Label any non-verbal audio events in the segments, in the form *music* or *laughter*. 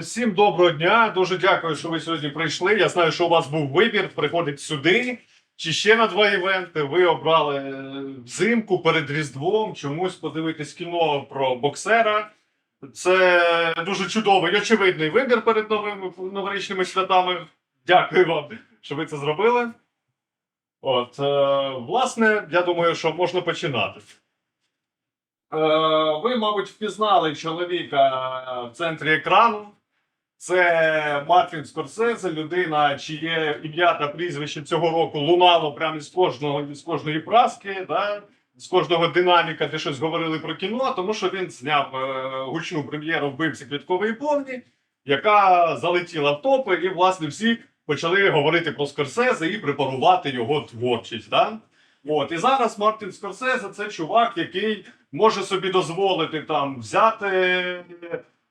Всім доброго дня. Дуже дякую, що ви сьогодні прийшли. Я знаю, що у вас був вибір приходить сюди. Чи ще на два івенти. Ви обрали е, взимку перед Різдвом чомусь подивитись кіно про боксера. Це дуже чудовий очевидний вибір перед новими новорічними святами. Дякую вам, що ви це зробили. От, е, власне, я думаю, що можна починати. Е, ви, мабуть, впізнали чоловіка в центрі екрану. Це Мартін Скорсезе, людина, чиє ім'я та прізвище цього року лунало прямо із кожного з кожної праски, да? з кожного динаміка, де щось говорили про кіно, тому що він зняв е, гучну прем'єру вбивці квіткової повні, яка залетіла в топи, і власне всі почали говорити про Скорсезе і препарувати його творчість. Да? От, і зараз Мартін Скорсезе це чувак, який може собі дозволити там взяти,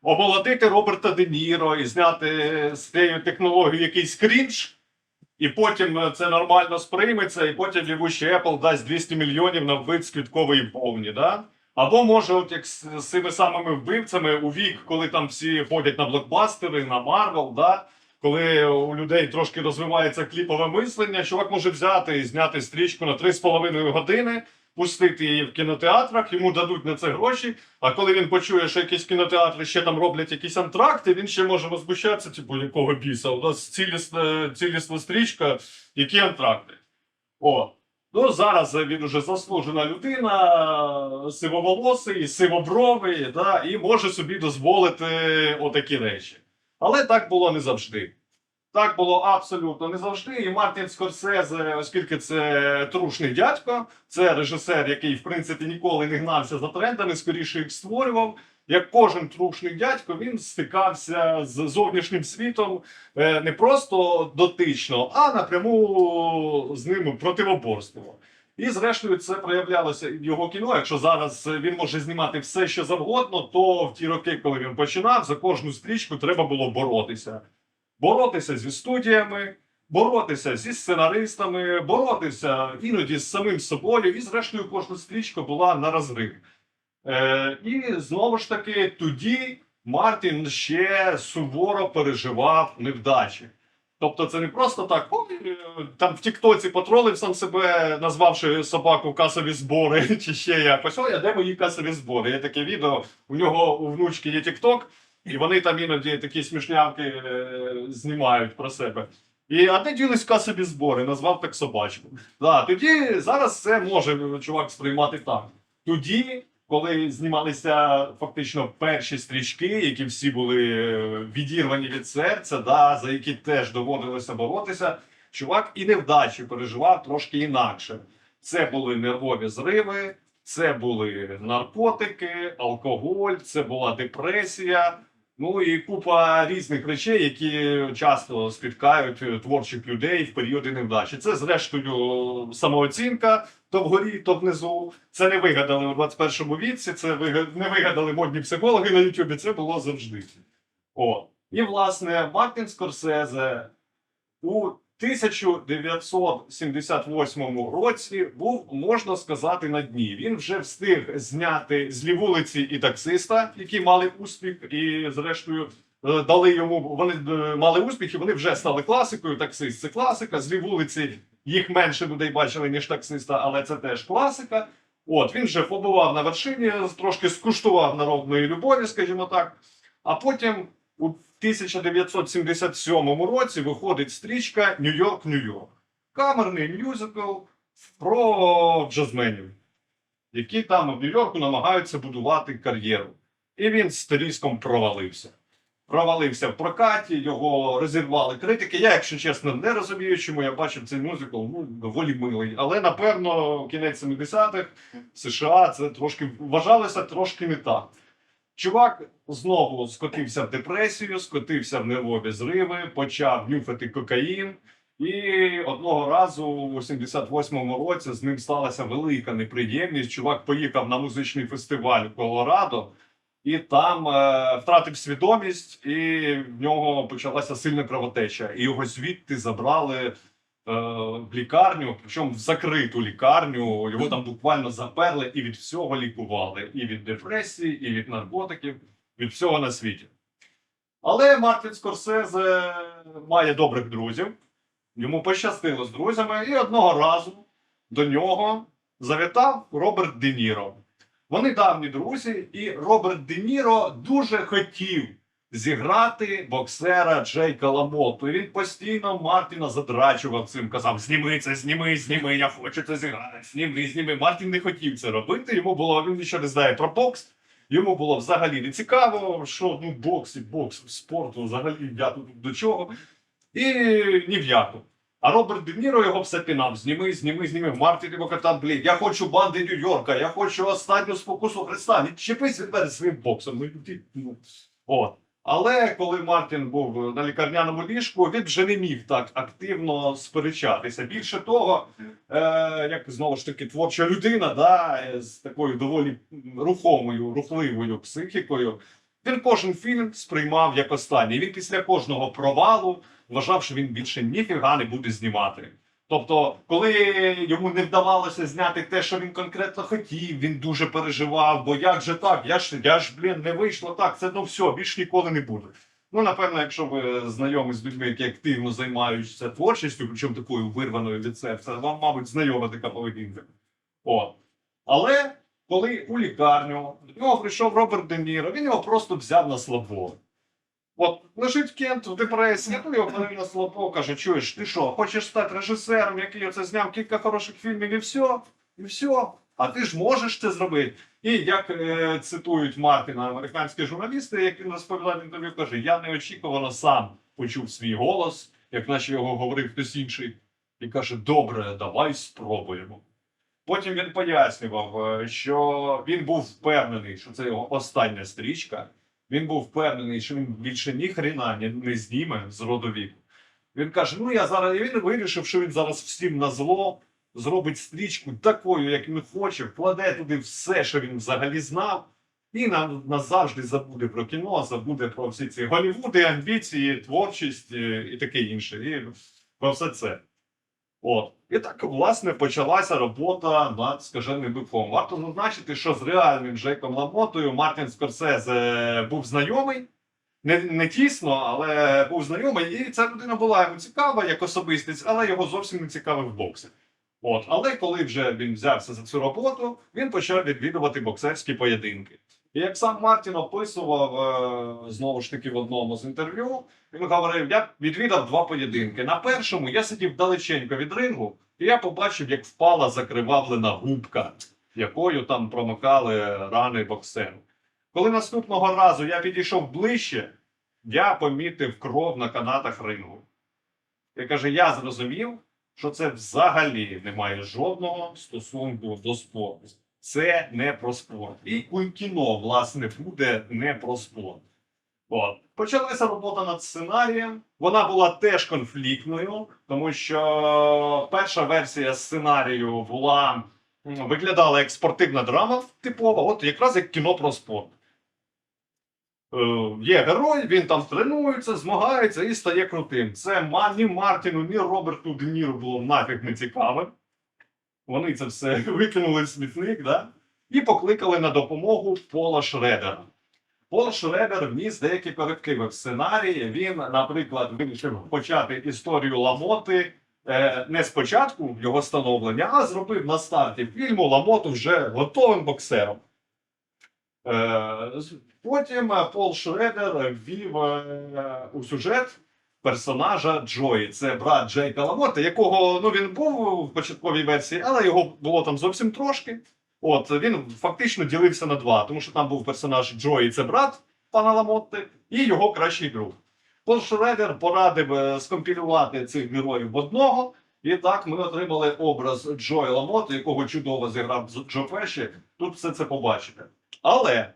оболотити Роберта Де Ніро і зняти з цією технологією якийсь крінж, і потім е, це нормально сприйметься, і потім ще Apple дасть 200 мільйонів на вбивць квіткової повні. Да? Або може, от як з, з цими самими вбивцями у вік, коли там всі ходять на блокбастери, на Марвел, да? Коли у людей трошки розвивається кліпове мислення, чувак може взяти і зняти стрічку на 3,5 години, пустити її в кінотеатрах, йому дадуть на це гроші. А коли він почує, що якісь кінотеатри ще там роблять якісь антракти, він ще може возмущатися, типу, якого біса? У нас цілісна, цілісна стрічка, які антракти. О. Ну, зараз він уже заслужена людина, сивоволосий, сивобровий, да, і може собі дозволити отакі речі. Але так було не завжди. Так було абсолютно не завжди. І Мартін Скорсезе, оскільки це трушний дядько, це режисер, який, в принципі, ніколи не гнався за трендами, скоріше їх створював. Як кожен трушний дядько, він стикався з зовнішнім світом е, не просто дотично, а напряму з ним противоборствував. І зрештою це проявлялося в його кіно. Якщо зараз він може знімати все, що завгодно, то в ті роки, коли він починав, за кожну стрічку треба було боротися. Боротися зі студіями, боротися зі сценаристами, боротися іноді з самим собою, і зрештою кожна стрічка була на розрив. Е, і знову ж таки, тоді Мартін ще суворо переживав невдачі. Тобто це не просто так, е, там в Тіктоці потролив сам себе, назвавши собаку касові збори, *laughs* чи ще якось. Ой, а де мої касові збори? Є таке відео, у нього у внучки є Тікток, і вони там іноді такі смішнявки е, знімають про себе. І а де ділись касові збори, назвав так собачку. Да, тоді зараз це може чувак сприймати так. Тоді, коли знімалися фактично перші стрічки, які всі були е, відірвані від серця, да, за які теж доводилося боротися, чувак і невдачі переживав трошки інакше. Це були нервові зриви, це були наркотики, алкоголь, це була депресія. Ну і купа різних речей, які часто спіткають е, творчих людей в періоди невдачі. Це, зрештою, самооцінка то вгорі, то внизу. Це не вигадали у 21 віці, це не вигадали модні психологи на Ютубі. Це було завжди. О. І, власне, Мартін Скорсезе у 1978 році був, можна сказати, на дні. Він вже встиг зняти злі вулиці і таксиста, які мали успіх, і зрештою е, дали йому. Вони е, мали успіх, і вони вже стали класикою. Таксист це класика. Злі вулиці їх менше людей бачили, ніж таксиста, але це теж класика. От він вже побував на вершині, трошки скуштував народної любові, скажімо так. А потім у 1977 році виходить стрічка Нью-Йорк, Нью-Йорк. Камерний мюзикл про джазменів, які там в Нью-Йорку намагаються будувати кар'єру. І він з тріском провалився. Провалився в прокаті, його розірвали критики. Я, якщо чесно, не розумію, чому я бачив цей мюзикл, ну, доволі милий. Але напевно, кінець 70-х США це трошки вважалося трошки не так. Чувак знову скотився в депресію, скотився в нервові зриви, почав нюхати кокаїн. І одного разу у 78-му році з ним сталася велика неприємність. Чувак поїхав на музичний фестиваль у Колорадо, і там е, втратив свідомість, і в нього почалася сильна кровотеча. І його звідти забрали в лікарню, причому в закриту лікарню. Його там буквально заперли і від всього лікували. І від депресії, і від наркотиків, від всього на світі. Але Мартін Скорсезе має добрих друзів. Йому пощастило з друзями, і одного разу до нього завітав Роберт Де Ніро. Вони давні друзі, і Роберт Де Ніро дуже хотів зіграти боксера Джейка Ламоту. І він постійно Мартіна задрачував цим, казав: зніми це, зніми, зніми, я хочу це зіграти, зніми, зніми. Мартін не хотів це робити. Йому було він нічого не знає про бокс. Йому було взагалі не цікаво, що ну бокс і бокс спорту, взагалі я тут до чого. І ні в яку. А Роберт Де Ніро його все пінав. Зніми, зніми, зніми. Мартін йому казав, блін, я хочу банди Нью-Йорка, я хочу останню спокусу Христа. Відчепись від мене своїм боксом. Ну, ти, ну. От. Але коли Мартін був на лікарняному ліжку, він вже не міг так активно сперечатися. Більше того, е, як знову ж таки творча людина, да, е, з такою доволі рухомою, рухливою психікою, він кожен фільм сприймав як останній. Він після кожного провалу вважав, що він більше ніфіга не буде знімати. Тобто, коли йому не вдавалося зняти те, що він конкретно хотів, він дуже переживав, бо як же так? Я ж я ж блін не вийшло так. Це ну все, більш ніколи не буде. Ну, напевно, якщо ви знайомі з людьми, які активно займаються творчістю, причому такою вирваною від серця, вам, мабуть, знайома така поведінка. От. Але коли у лікарню до нього прийшов Роберт Де Ніро, він його просто взяв на слабо. От лежить Кент в депресії, ну його повели на слабо, каже: чуєш, ти що, хочеш стати режисером, який оце зняв кілька хороших фільмів, і все, і все. А ти ж можеш це зробити. І як е, цитують Мартіна американські журналісти, як він розповідав інтерв'ю, каже: я неочікувано сам почув свій голос, як наче його говорив хтось інший, і каже: Добре, давай спробуємо. Потім він пояснював, е, що він був впевнений, що це його остання стрічка. Він був впевнений, що він більше ні хрена не, зніме з роду віку. Він каже: ну я зараз він вирішив, що він зараз всім на зло зробить стрічку такою, як він хоче, вкладе туди все, що він взагалі знав, і назавжди забуде про кіно, забуде про всі ці Голлівуди, амбіції, творчість е, і таке інше. І про все це. От. І так, власне, почалася робота над скаженим биком. Варто зазначити, що з реальним Джейком Ламотою Мартін Скорсезе був знайомий. Не, не тісно, але був знайомий, і ця людина була йому цікава як особистість, але його зовсім не цікавив боксер. От, але коли вже він взявся за цю роботу, він почав відвідувати боксерські поєдинки. І як сам Мартін описував е, знову ж таки в одному з інтерв'ю, він говорив: я відвідав два поєдинки. На першому я сидів далеченько від рингу, і я побачив, як впала закривавлена губка, якою там промикали рани боксеру. Коли наступного разу я підійшов ближче, я помітив кров на канатах рингу. І каже, я зрозумів, що це взагалі не має жодного стосунку до спорту. Це не про спорт. І кіно, власне, буде не про спорт. От. Почалася робота над сценарієм. Вона була теж конфліктною, тому що перша версія сценарію була виглядала як спортивна драма типова, от якраз як кіно про спорт. Е, є герой, він там тренується, змагається і стає крутим. Це ні Мартіну, ні Роберту Де Ніро було нафіг не цікавим. Вони це все *laughs* викинули в смітник, да? і покликали на допомогу Пола Шредера. Пол Шредер вніс деякі корективи в сценарії. Він, наприклад, вирішив почати історію Ламоти е, не спочатку його становлення, а зробив на старті фільму Ламоту вже готовим боксером. Е, потім Пол Шредер ввів е, у сюжет персонажа Джої. Це брат Джейка Ламота, якого ну, він був в початковій версії, але його було там зовсім трошки. От він фактично ділився на два, тому що там був персонаж Джої, це брат пана Ламотти, і його кращий друг. Пол Шредер порадив е, скомпілювати цих героїв в одного. І так ми отримали образ Джої Ламоти, якого чудово зіграв Джо Пеші. Тут все це побачите. Але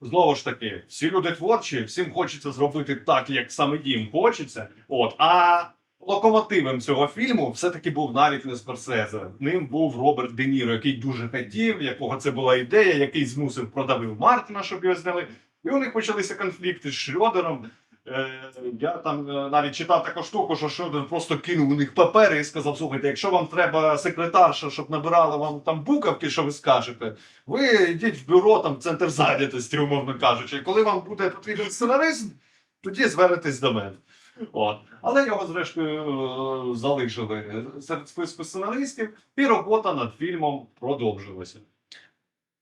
знову ж таки, всі люди творчі, всім хочеться зробити так, як саме їм хочеться. От а локомотивом цього фільму все-таки був навіть не Скорсезе. Ним був Роберт Де Ніро, який дуже хотів, якого це була ідея, який змусив продавив Мартіна, щоб його зняли. І у них почалися конфлікти з Шрёдером. Е, я там е, навіть читав таку штуку, що Шрёдер просто кинув у них папери і сказав: слухайте, якщо вам треба секретарша, щоб набирала вам там буковки, що ви скажете, ви йдіть в бюро, там центр зайнятості, умовно кажучи. Коли вам буде потрібен сценарист, тоді звернетесь до мене. От. Але його, зрештою, е, залишили серед списку сценаристів, і робота над фільмом продовжилася.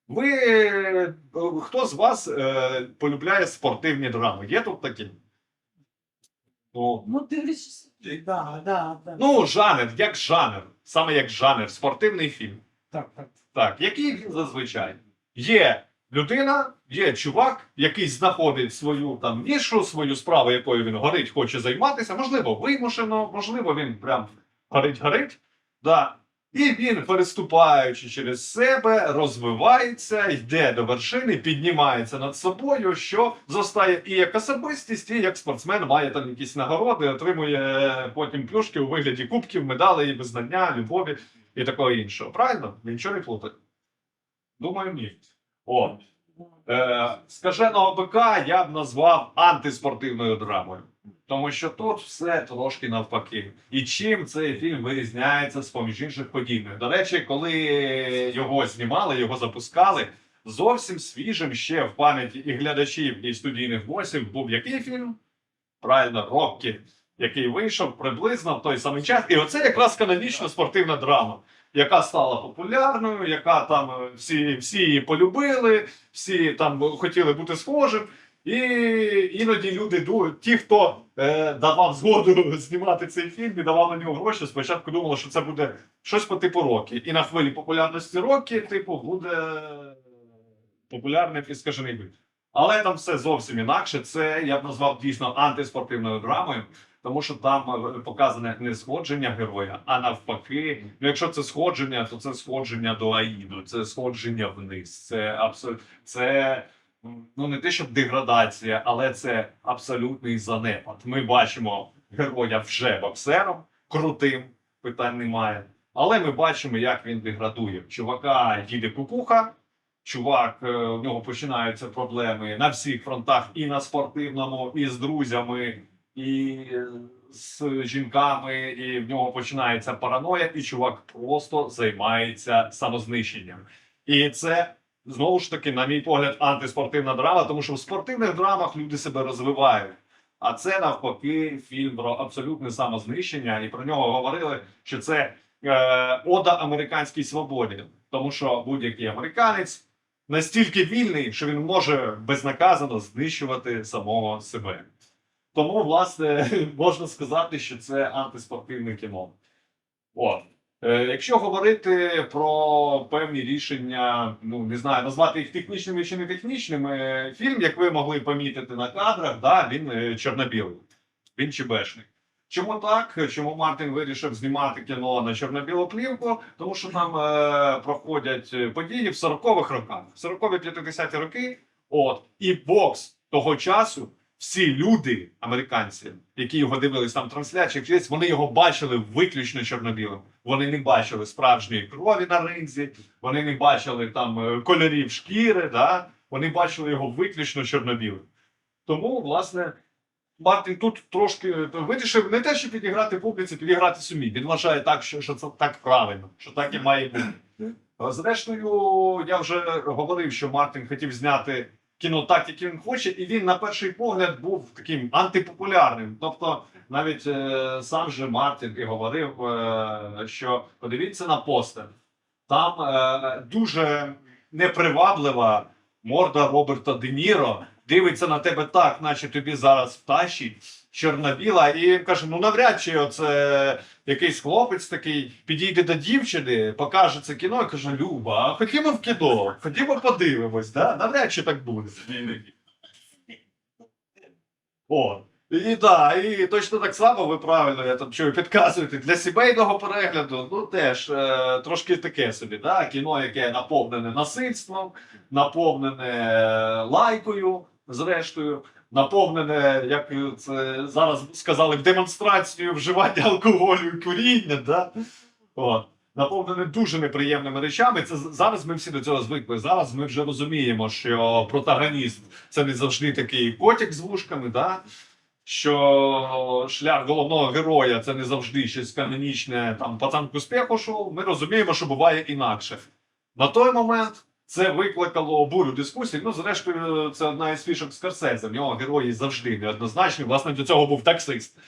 Ви хто з вас е, полюбляє спортивні драми? Є тут такі? Ну, Ну, дивлячись, да, да, да. ну, жанр, як жанр, саме як жанр, спортивний фільм. так, так. Так, який він зазвичай? Є людина, є чувак, який знаходить свою там нішу, свою справу, якою він горить, хоче займатися. Можливо, вимушено, можливо, він прям горить-горить. Да. І він, переступаючи через себе, розвивається, йде до вершини, піднімається над собою, що зростає і як особистість, і як спортсмен має там якісь нагороди, отримує потім плюшки у вигляді кубків, медалей, визнання, любові і такого іншого. Правильно? Я Нічого не плутаю? Думаю, ні. О, е, скаженого бика я б назвав антиспортивною драмою. Тому що тут все трошки навпаки. І чим цей фільм вирізняється з поміж інших подібних. До речі, коли його знімали, його запускали, зовсім свіжим ще в пам'яті і глядачів, і студійних босів був який фільм? Правильно, Роккі, який вийшов приблизно в той самий час. І оце якраз канонічна спортивна драма, яка стала популярною, яка там е, всі, всі її полюбили, всі там хотіли бути схожим. І іноді люди ті, хто е, давав згоду *laughs* знімати цей фільм і давав на нього гроші, спочатку думали, що це буде щось по типу Рокі. І на хвилі популярності Рокі, типу, буде популярний підскажений бит. Але там все зовсім інакше. Це я б назвав дійсно антиспортивною драмою, тому що там е, показане не сходження героя, а навпаки, ну якщо це сходження, то це сходження до Аїду, це сходження вниз. Це абсолютно це ну не те, щоб деградація, але це абсолютний занепад. Ми бачимо героя вже боксером, крутим, питань немає. Але ми бачимо, як він деградує. Чувака їде кукуха, чувак, е, у нього починаються проблеми на всіх фронтах, і на спортивному, і з друзями, і е, з жінками, і в нього починається параноя, і чувак просто займається самознищенням. І це знову ж таки, на мій погляд, антиспортивна драма, тому що в спортивних драмах люди себе розвивають. А це навпаки фільм про абсолютне самознищення, і про нього говорили, що це е, ода американській свободі, тому що будь-який американець настільки вільний, що він може безнаказано знищувати самого себе. Тому, власне, *laughs* можна сказати, що це антиспортивне кіно. От. Е, Якщо говорити про певні рішення, ну не знаю, назвати їх технічними чи не технічними, е, фільм, як ви могли помітити на кадрах, да, він е, чорно-білий, він чебешник. Чому так? Чому Мартин вирішив знімати кіно на чорно-білу плівку? Тому що там е, проходять події в 40-х роках, в 40-50-ті роки. От і бокс того часу. Всі люди, американці, які його дивились там трансляції, вони його бачили виключно чорно-білим. Вони не бачили справжньої крові на ринзі, вони не бачили там е, кольорів шкіри, да? вони бачили його виключно чорно-білим. Тому, власне, Мартін тут трошки вирішив не те, щоб підіграти публіці, підіграти сумі. Він вважає так, що, що це так правильно, що так і має бути. Зрештою, я вже говорив, що Мартін хотів зняти кіно так, як він хоче, і він на перший погляд був таким антипопулярним. Тобто, навіть е, сам же Мартін і говорив, е, що подивіться на постер. Там е, дуже неприваблива морда Роберта Де Ніро дивиться на тебе так, наче тобі зараз втащить, чорно-біла, і каже: ну навряд чи оце якийсь хлопець такий підійде до дівчини, покаже це кіно і каже: Люба, а ходімо в кіно, ходімо подивимось, да? навряд чи так буде. О. І так, і точно так само ви правильно, я там чую, підказуєте. Для сімейного перегляду, ну теж е, трошки таке собі, да? кіно, яке наповнене насильством, наповнене е, лайкою, зрештою, наповнене, як це зараз сказали, в демонстрацію вживання алкоголю і куріння. Да? Наповнене дуже неприємними речами. Це зараз ми всі до цього звикли. Зараз ми вже розуміємо, що протагоніст це не завжди такий котик з вушками, да? що шлях головного героя це не завжди щось канонічне, там пацан к успіху шов. Ми розуміємо, що буває інакше. На той момент Це викликало бурю дискусій. Ну, зрештою, це одна із фішок Скорсезе. В нього герої завжди неоднозначні. Власне, до цього був таксист.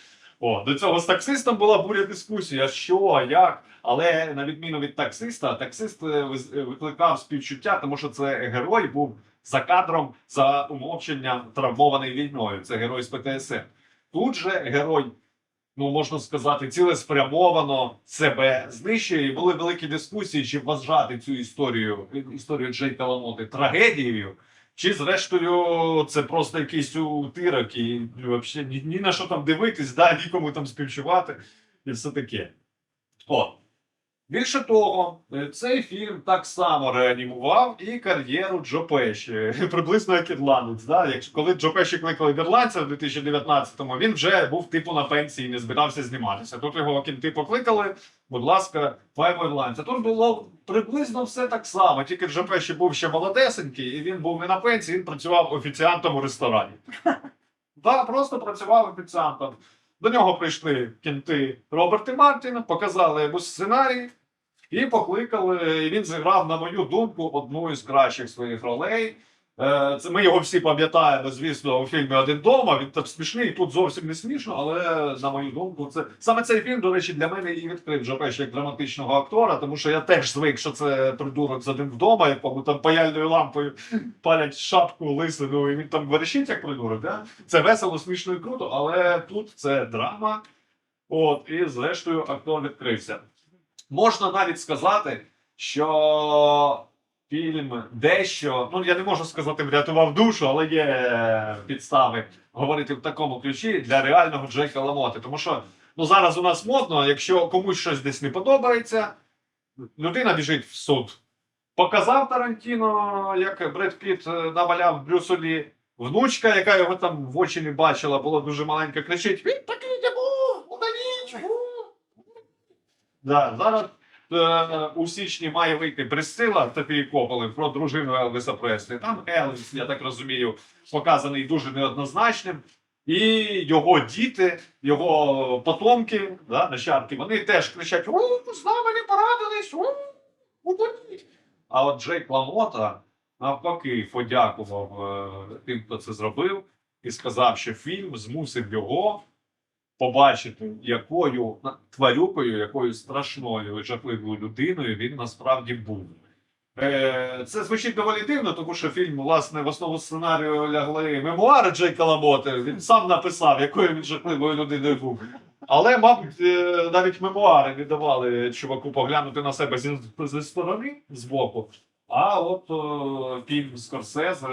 О, до цього з таксистом була буря дискусій, а що, як. Але на відміну від таксиста, таксист е, е, викликав співчуття, тому що це герой був за кадром за умовченням травмований війною. Це герой з ПТСР. Тут же герой, ну можна сказати, цілеспрямовано себе знищує. І були великі дискусії, чи вважати цю історію, історію Джей Таламоти трагедією. Чи зрештою це просто якийсь утирок і взагалі ні, ні на що там дивитись, да, нікому там співчувати і все таке. От. Більше того, е, цей фільм так само реанімував і кар'єру Джо Пеші, *laughs* приблизно як ірландець. Да? Якщо коли Джо Пеші кликали в ірландця в 2019-му, він вже був типу на пенсії, не збирався зніматися. Тут його кінти покликали, будь ласка, файво ірландця. Тут було приблизно все так само, тільки Джо Пеші був ще молодесенький, і він був не на пенсії, він працював офіціантом у ресторані. *laughs* Так, просто працював офіціантом. До нього прийшли кінти Роберт і Мартін, показали йому сценарій і покликали. І він зіграв, на мою думку, одну із кращих своїх ролей. Е, Це ми його всі пам'ятаємо, звісно, у фільмі Один дома. Він так смішний, тут зовсім не смішно, але на мою думку, це саме цей фільм, до речі, для мене і відкрив Джо як драматичного актора, тому що я теж звик, що це придурок з один вдома, якому там паяльною лампою палять шапку лисину, і він там верещить як придурок. Да? Це весело, смішно і круто, але тут це драма. От, і зрештою актор відкрився. Можна навіть сказати, що фільм дещо, ну я не можу сказати, врятував душу, але є підстави говорити в такому ключі для реального Джейка Ламоти. Тому що ну, зараз у нас модно, якщо комусь щось десь не подобається, людина біжить в суд. Показав Тарантіно, як Бред Піт е, наваляв Брюсу Лі. Внучка, яка його там в очі не бачила, була дуже маленька, кричить: Він такий йому! Удаліть! Да, зараз у січні має вийти Присцила Софії Кополи про дружину Елвіса Преслі. Там Елвіс, я так розумію, показаний дуже неоднозначним. І його діти, його потомки, да, нащадки, вони теж кричать: О, з нами не порадились! О, удаліть! А от Джейк Ламота навпаки подякував е, тим, хто це зробив, і сказав, що фільм змусив його побачити, якою тварюкою, якою страшною і жахливою людиною він насправді був. Е, це звучить доволі дивно, тому що фільм, власне, в основу сценарію лягли мемуари Джейка Ламоти. Він сам написав, якою він жахливою людиною був. Але, мабуть, е, навіть мемуари не давали чуваку поглянути на себе зі, зі сторони, збоку. А от о, фільм Скорсезе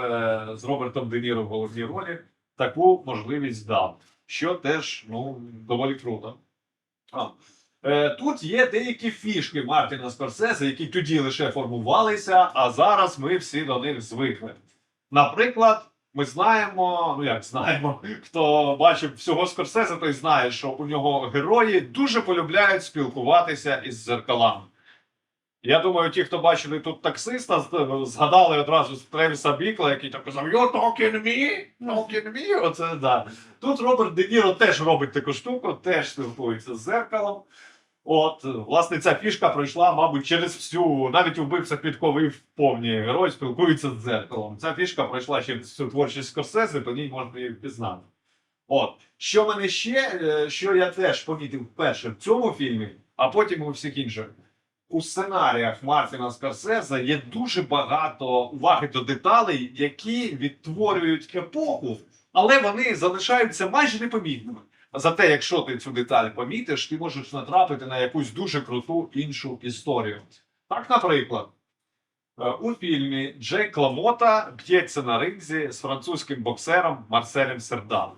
з Робертом Де Ніро в головній ролі таку можливість дав, що теж ну, доволі круто. А. Е, Тут є деякі фішки Мартіна Скорсезе, які тоді лише формувалися, а зараз ми всі до них звикли. Наприклад, ми знаємо, ну як знаємо, *laughs* хто бачив всього Скорсезе, той знає, що у нього герої дуже полюбляють спілкуватися із зеркалами. Я думаю, ті, хто бачили тут таксиста, згадали одразу Тревіса Бікла, який там казав You're talking me, talking me. Оце да. Тут Роберт Де Ніро теж робить таку штуку, теж спілкується з зеркалом. От, власне, ця фішка пройшла, мабуть, через всю, навіть вбивця підковий повні герой спілкується з дзеркалом. Ця фішка пройшла через всю творчість Скорсезе, по ній можна її впізнати. От. Що мене ще, е, що я теж помітив вперше в цьому фільмі, а потім у всіх інших. У сценаріях Мартіна Скорсезе є дуже багато уваги до деталей, які відтворюють епоху, але вони залишаються майже непомітними. Зате, якщо ти цю деталь помітиш, ти можеш натрапити на якусь дуже круту іншу історію. Так, наприклад, е, у фільмі Джейк Ламота б'ється на ринзі з французьким боксером Марселем Серданом.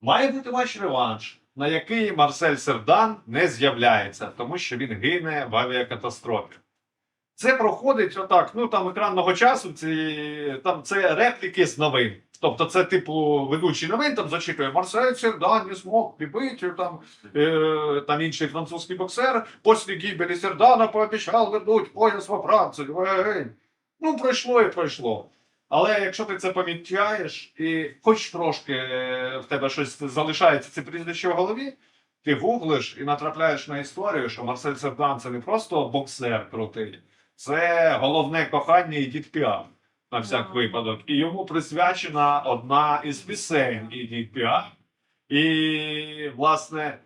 Має бути матч-реванш, на який Марсель Сердан не з'являється, тому що він гине в авіакатастрофі. Це проходить отак. Ну там екранного часу, ці, там це репліки з новин. Тобто, це типу ведучий новин там зачитує Марсель Сердан не смог прибити, там, е, там інший французький боксер. Після гибелі Сердана пообіцяв вернуть пояс во Францію. Ну, пройшло і пройшло. Але якщо ти це помічаєш, і хоч трошки е, в тебе щось залишається це прізвище в голові, ти гуглиш і натрапляєш на історію, що Марсель Сердан це не просто боксер крутий, це головне кохання і дід Піаф на всяк випадок. І йому присвячена одна із пісень і дід Піаф. І, власне,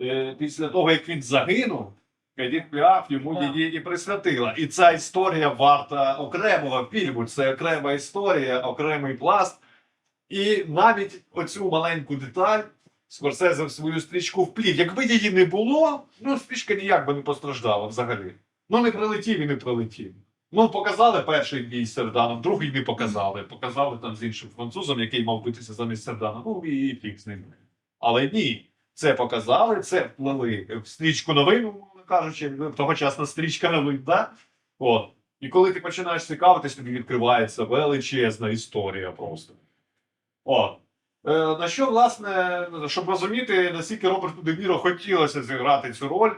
е, після того, як він загинув, Едіт Піаф йому Так. її і присвятила. І ця історія варта окремого фільму. Це окрема історія, окремий пласт. І навіть оцю маленьку деталь Скорсезе в свою стрічку вплів. Якби її не було, ну стрічка ніяк би не постраждала взагалі. Ну не прилетів і не прилетів. Ну, показали перший бій з Серданом, другий не показали. Показали там з іншим французом, який мав битися замість Сердана. Ну і фіг з ним. Але ні, це показали, це вплили в стрічку новин, умовно кажучи, тогочасна стрічка новин, да? От. І коли ти починаєш цікавитись, тобі відкривається величезна історія просто. От. Е, на що, власне, щоб розуміти, наскільки Роберту Де Ніро хотілося зіграти цю роль,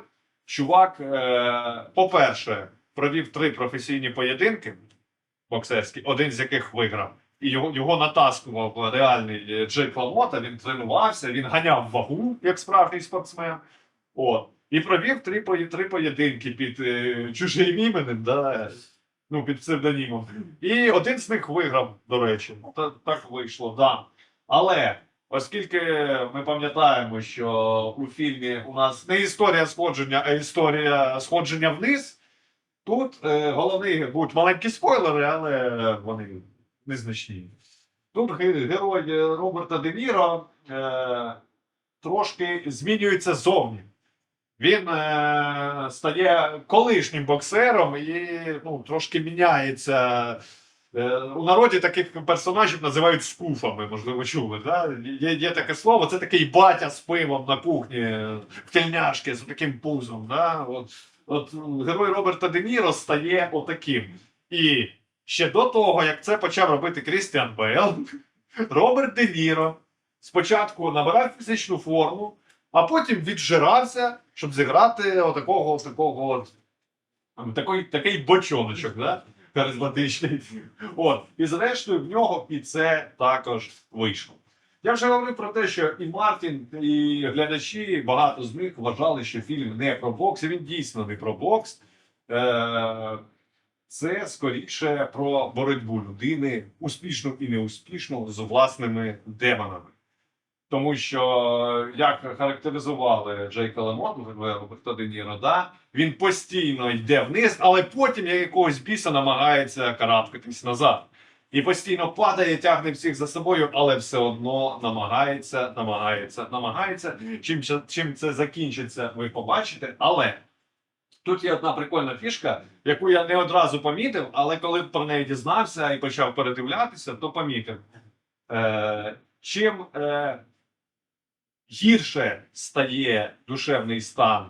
чувак, е, по-перше, провів три професійні поєдинки боксерські, один з яких виграв. І його, його натаскував реальний е, Джейк Ламота, він тренувався, він ганяв вагу, як справжній спортсмен. От. І провів три, три поєдинки під е, чужим іменем, да, ну, під псевдонімом. І один з них виграв, до речі. Та, так вийшло, да. Але оскільки ми пам'ятаємо, що у фільмі у нас не історія сходження, а історія сходження вниз, тут е, головний будуть маленькі спойлери, але вони незначні. Тут герой е, Роберта Де Ніро е, трошки змінюється зовні. Він е, стає колишнім боксером і ну, трошки міняється. Е, у народі таких персонажів називають скуфами, можливо, чули. Да? Є, є таке слово, це такий батя з пивом на кухні, в тельняшки з таким пузом. Да? От, от герой Роберта Де Ніро стає отаким. І ще до того, як це почав робити Крістіан Бейл, *laughs* Роберт Де Ніро спочатку набирав фізичну форму, а потім віджирався, щоб зіграти отакого, такого от, такий, такий бочоночок, да? харизматичний. От. І зрештою в нього і це також вийшло. Я вже говорив про те, що і Мартін, і глядачі, багато з них вважали, що фільм не про бокс, і він дійсно не про бокс. Е- це скоріше про боротьбу людини, успішну і неуспішну, з власними демонами. Тому що, як характеризували Джейка Лемоту, Роберта Де Ніро, да, він постійно йде вниз, але потім як якогось біса намагається карабкатись назад. І постійно падає, тягне всіх за собою, але все одно намагається, намагається, намагається. Чим, чим це закінчиться, ви побачите. Але тут є одна прикольна фішка, яку я не одразу помітив, але коли про неї дізнався і почав передивлятися, то помітив. Е, чим е, гірше стає душевний стан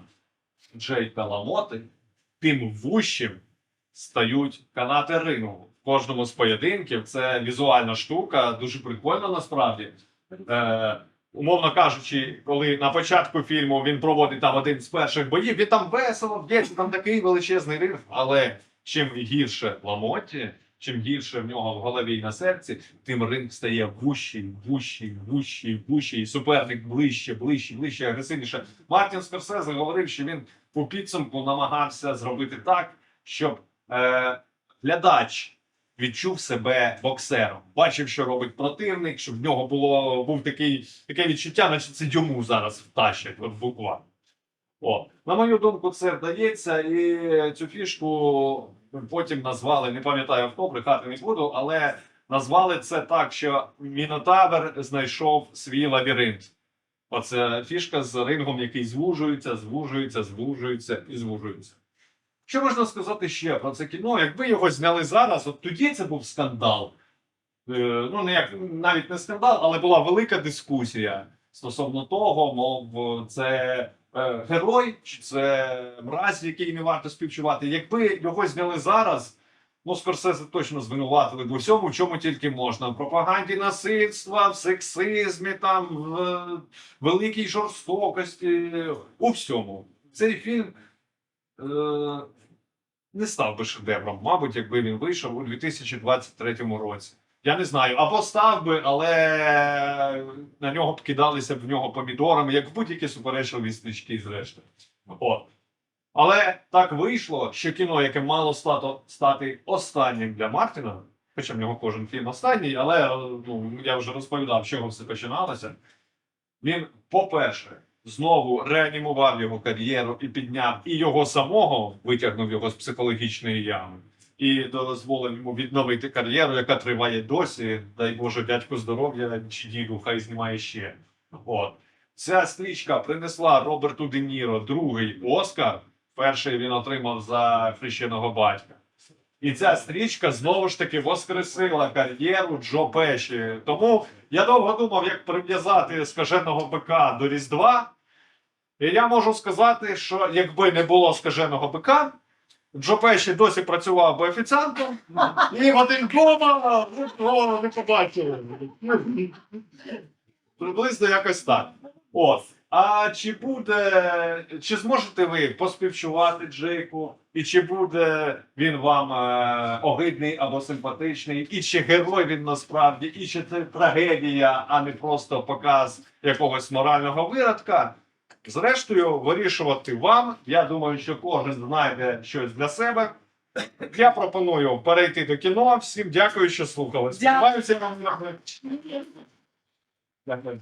Джейка Ламоти, тим вущим стають канати рингу. В кожному з поєдинків це візуальна штука, дуже прикольна насправді. Е, умовно кажучи, коли на початку фільму він проводить там один з перших боїв, він там весело б'ється, там такий величезний ринг, але чим гірше Ламоті, чим гірше в нього в голові і на серці, тим ринг стає вущий, вущий, вущий, вущий, і суперник ближче, ближче, ближче, агресивніше. Мартін Скорсезе говорив, що він у підсумку намагався зробити так, щоб е, глядач відчув себе боксером, бачив, що робить противник, щоб в нього було був такий таке відчуття, наче це йому зараз втащать, от буквально. О, на мою думку, це вдається, і цю фішку потім назвали, не пам'ятаю хто, брехати не буду, але назвали це так, що Мінотавр знайшов свій лабіринт. Оце фішка з рингом, який звужується, звужується, звужується і звужується. Що можна сказати ще про це кіно? Якби його зняли зараз, от тоді це був скандал. Е, ну, не як навіть не скандал, але була велика дискусія стосовно того, мов це герой, чи це мразь, який не варто співчувати. Якби його зняли зараз, ну Скорсезе точно звинуватили в усьому, в чому тільки можна. В пропаганді насильства, в сексизмі, там, в е, великій жорстокості, у всьому. Цей фільм е, не став би шедевром, мабуть, якби він вийшов у 2023 році. Я не знаю, або став би, але на нього б кидалися б в нього помідорами, як в будь-які суперечливі стрічки, зрештою. От. Але так вийшло, що кіно, яке мало стати останнім для Мартіна, хоча в нього кожен фільм останній, але ну, я вже розповідав, з чого все починалося. Він, по-перше, знову реанімував його кар'єру і підняв і його самого витягнув його з психологічної ями. І дозволив йому відновити кар'єру, яка триває досі. Дай Боже, дядьку здоров'я чи діду, хай знімає ще. От. Ця стрічка принесла Роберту Де Ніро другий Оскар. Перший він отримав за хрещеного батька. І ця стрічка знову ж таки воскресила кар'єру Джо Пеші. Тому я довго думав, як прив'язати скаженого бика до Різдва. І я можу сказати, що якби не було скаженого бика, Джо Пеші досі працював би офіціантом, і один дома о, не побачили. Приблизно якось так. От. А чи буде, чи зможете ви поспівчувати Джейку, і чи буде він вам е, огидний або симпатичний, і чи герой він насправді, і чи це трагедія, а не просто показ якогось морального виродка? Зрештою, вирішувати вам. Я думаю, що кожен знайде щось для себе. Я пропоную перейти до кіно. Всім дякую, що слухали. Сподіваюся, вам Дякую. Дякую.